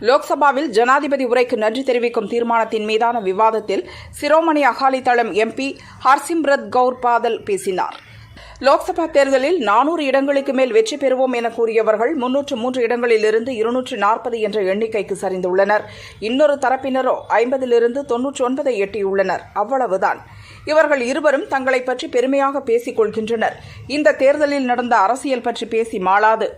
லோக்சபாவில் ஜனாதிபதி உரைக்கு நன்றி தெரிவிக்கும் தீர்மானத்தின் மீதான விவாதத்தில் சிரோமணி அகாலி தளம் எம்பி ஹர்சிம்ரத் கவுர் பாதல் பேசினார். லோக்சபா தேர்தலில் நானூறு இடங்களுக்கு மேல் வெற்றி பெறுவோம் என கூறியவர்கள் முன்னூற்று மூன்று இடங்களிலிருந்து இருநூற்று நாற்பது என்ற எண்ணிக்கைக்கு சரிந்துள்ளனர். இன்னொரு தரப்பினரோ ஐம்பதிலிருந்து தொன்னூற்றி ஒன்பதை எட்டியுள்ளனர். அவ்வளவுதான். இவர்கள் இருவரும் தங்களை பற்றி பெருமையாக பேசிக் கொள்கின்றனர். இந்த தேர்தலில் நடந்த அரசியல் பற்றி பேசி மாளாது.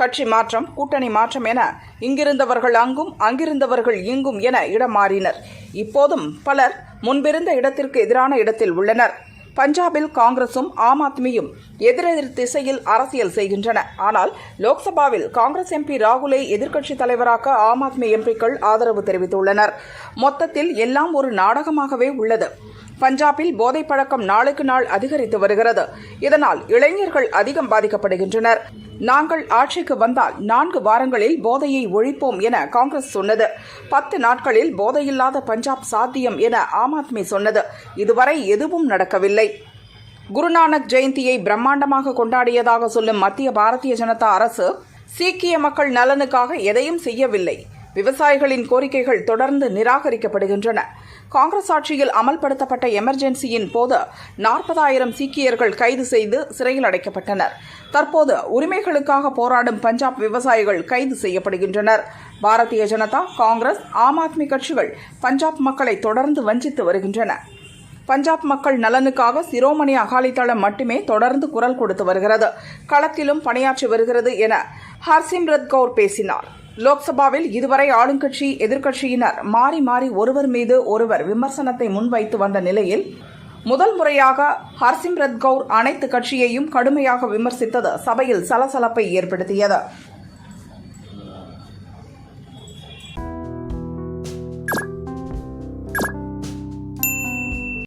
கட்சி மாற்றம் கூட்டணி மாற்றம் என இங்கிருந்தவர்கள் அங்கும் அங்கிருந்தவர்கள் இங்கும் என இடம் மாறினர் இப்போதும் பலர் முன்பிருந்த இடத்திற்கு எதிரான இடத்தில் உள்ளனர். பஞ்சாபில் காங்கிரசும் ஆம் ஆத்மியும் எதிரெதிர் திசையில் அரசியல் செய்கின்றன. ஆனால் லோக்சபாவில் காங்கிரஸ் எம்பி ராகுலை எதிர்க்கட்சித் தலைவராக்க ஆம் ஆத்மி எம்பிக்கள் ஆதரவு தெரிவித்துள்ளனர். மொத்தத்தில் எல்லாம் ஒரு நாடகமாகவே உள்ளது. பஞ்சாபில் போதைப் பழக்கம் நாளுக்கு நாள் அதிகரித்து வருகிறது. இதனால் இளைஞர்கள் அதிகம் பாதிக்கப்படுகின்றனர். நாங்கள் ஆட்சிக்கு வந்தால் நான்கு வாரங்களில் போதையை ஒழிப்போம் என காங்கிரஸ் சொன்னது. பத்து நாட்களில் போதையில்லாத பஞ்சாப் சாத்தியம் என ஆம் ஆத்மி சொன்னது. இதுவரை எதுவும் நடக்கவில்லை. குருநானக் ஜெயந்தியை பிரம்மாண்டமாக கொண்டாடியதாக சொல்லும் மத்திய பாரதிய ஜனதா அரசு சீக்கிய மக்கள் நலனுக்காக எதையும் செய்யவில்லை. விவசாயிகளின் கோரிக்கைகள் தொடர்ந்து நிராகரிக்கப்படுகின்றன. காங்கிரஸ் ஆட்சியில் அமல்படுத்தப்பட்ட எமர்ஜென்சியின் போது நாற்பதாயிரம் சீக்கியர்கள் கைது செய்து சிறையில் அடைக்கப்பட்டனர். தற்போது உரிமைகளுக்காக போராடும் பஞ்சாப் விவசாயிகள் கைது செய்யப்படுகின்றனர். பாரதிய ஜனதா காங்கிரஸ் ஆம் ஆத்மி கட்சிகள் பஞ்சாப் மக்களை தொடர்ந்து வஞ்சித்து வருகின்றன. பஞ்சாப் மக்கள் நலனுக்காக சிரோமணி அகாலிதளம் மட்டுமே தொடர்ந்து குரல் கொடுத்து வருகிறது. களத்திலும் பணியாற்றி வருகிறது என ஹர்சிம்ரத் கவுர் பேசினார். லோக்சபாவில் இதுவரை ஆளுங்கட்சி எதிர்க்கட்சியினர் மாறி மாறி ஒருவர் மீது ஒருவர் விமர்சனத்தை முன்வைத்து வந்த நிலையில் முதல் முறையாக ஹர்சிம்ரத் கவுர் அனைத்து கட்சியையும் கடுமையாக விமர்சித்தது சபையில் சலசலப்பை ஏற்படுத்தியது.